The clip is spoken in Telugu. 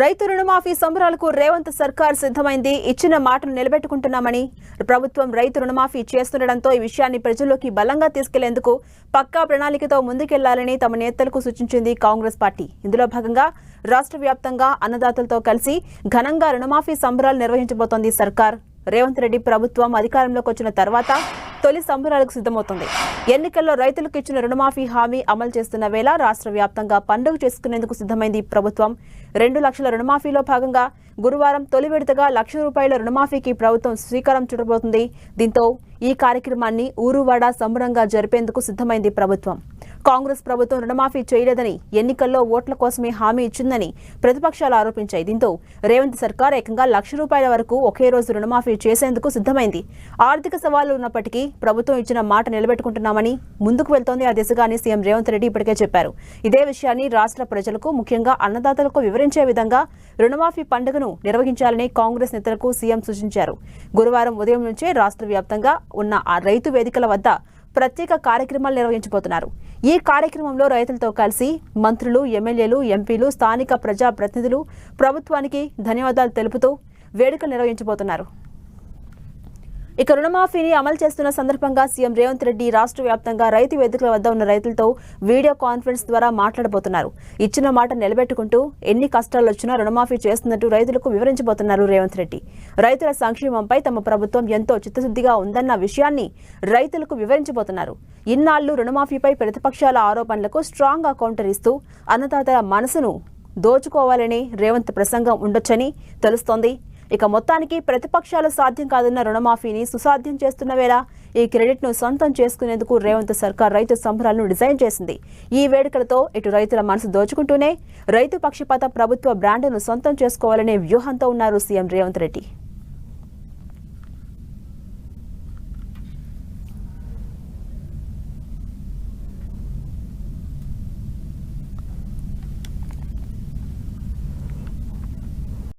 రైతు రుణమాఫీ సంబరాలకు రేవంత్ సర్కార్ సిద్ధమైంది. ఇచ్చిన మాటను నిలబెట్టుకుంటున్నామని ప్రభుత్వం రైతు రుణమాఫీ చేస్తుండటంతో ఈ విషయాన్ని ప్రజల్లోకి బలంగా తీసుకెళ్ళేందుకు పక్కా ప్రణాళికతో ముందుకెళ్ళాలని తమ నేతలకు సూచించింది కాంగ్రెస్ పార్టీ. ఇందులో భాగంగా రాష్ట్ర వ్యాప్తంగా అన్నదాతలతో కలిసి ఘనంగా రుణమాఫీ సంబరాలు నిర్వహించబోతోంది సర్కార్. రేవంత్ రెడ్డి ప్రభుత్వం అధికారంలోకి వచ్చిన తర్వాత తొలి సంబరాలకు సిద్ధమవుతుంది. ఎన్నికల్లో రైతులకు ఇచ్చిన రుణమాఫీ హామీ అమలు చేస్తున్న వేళ రాష్ట్ర వ్యాప్తంగా పండుగ చేసుకునేందుకు సిద్ధమైంది ప్రభుత్వం. రెండు లక్షల రుణమాఫీలో భాగంగా గురువారం తొలి విడతగా లక్ష రూపాయల రుణమాఫీకి ప్రభుత్వం శ్రీకారం చుట్టబోతుంది. దీంతో ఈ కార్యక్రమాన్ని ఊరువాడ సంబరంగా జరిపేందుకు సిద్ధమైంది ప్రభుత్వం. కాంగ్రెస్ ప్రభుత్వం రుణమాఫీ చేయలేదని ఎన్నికల్లో ఓట్ల కోసమే హామీ ఇచ్చిందని ప్రతిపక్షాలు ఆరోపించాయి. దీంతో రేవంత్ సర్కార్ ఏకంగా లక్ష రూపాయల వరకు ఒకే రోజు రుణమాఫీ చేసేందుకు సిద్ధమైంది. ఆర్థిక సవాళ్ళు ఉన్నప్పటికీ ప్రభుత్వం ఇచ్చిన మాట నిలబెట్టుకుంటున్నామని ముందుకు వెళ్తోంది. ఆ దిశగానే సీఎం రేవంత్ రెడ్డి ఇప్పటికే చెప్పారు. ఇదే విషయాన్ని రాష్ట్ర ప్రజలకు ముఖ్యంగా అన్నదాతలకు వివరించే విధంగా రుణమాఫీ పండుగను నిర్వహించాలని కాంగ్రెస్ నేతలకు సీఎం సూచించారు. గురువారం ఉదయం నుంచే రాష్ట్ర వ్యాప్తంగా ఉన్న ఆ రైతు వేదికల వద్ద ప్రత్యేక కార్యక్రమాలు నిర్వహించబోతున్నారు. ఈ కార్యక్రమంలో రైతులతో కలిసి మంత్రులు ఎమ్మెల్యేలు ఎంపీలు స్థానిక ప్రజా ప్రతినిధులు ప్రభుత్వానికి ధన్యవాదాలు తెలుపుతూ వేడుకలు నిర్వహించబోతున్నారు. ఇక రుణమాఫీని అమలు చేస్తున్న సందర్భంగా సీఎం రేవంత్ రెడ్డి రాష్ట్ర వ్యాప్తంగా రైతు వేదికల వద్ద ఉన్న రైతులతో వీడియో కాన్ఫరెన్స్ ద్వారా మాట్లాడబోతున్నారు. ఇచ్చిన మాట నిలబెట్టుకుంటూ ఎన్ని కష్టాలు వచ్చినా రుణమాఫీ చేస్తున్నట్టు రైతులకు వివరించబోతున్నారు రేవంత్ రెడ్డి. రైతుల సంక్షేమంపై తమ ప్రభుత్వం ఎంతో చిత్తశుద్ధిగా ఉందన్న విషయాన్ని రైతులకు వివరించబోతున్నారు. ఇన్నాళ్ళు రుణమాఫీపై ప్రతిపక్షాల ఆరోపణలకు స్ట్రాంగ్ కౌంటర్ ఇస్తూ అన్నదాతల మనసును దోచుకోవాలని రేవంత్ ప్రసంగం ఉండొచ్చని తెలుస్తోంది. ఇక మొత్తానికి ప్రతిపక్షాలు సాధ్యం కాదన్న రుణమాఫీని సుసాధ్యం చేస్తున్న వేళ ఈ క్రెడిట్ను సొంతం చేసుకునేందుకు రేవంత్ సర్కార్ రైతు సంబరాలను డిజైన్ చేసింది. ఈ వేడుకలతో ఇటు రైతుల మనసు దోచుకుంటూనే రైతు పక్షపాత ప్రభుత్వ బ్రాండ్ను సొంతం చేసుకోవాలనే వ్యూహంతో ఉన్నారు సీఎం రేవంత్ రెడ్డి.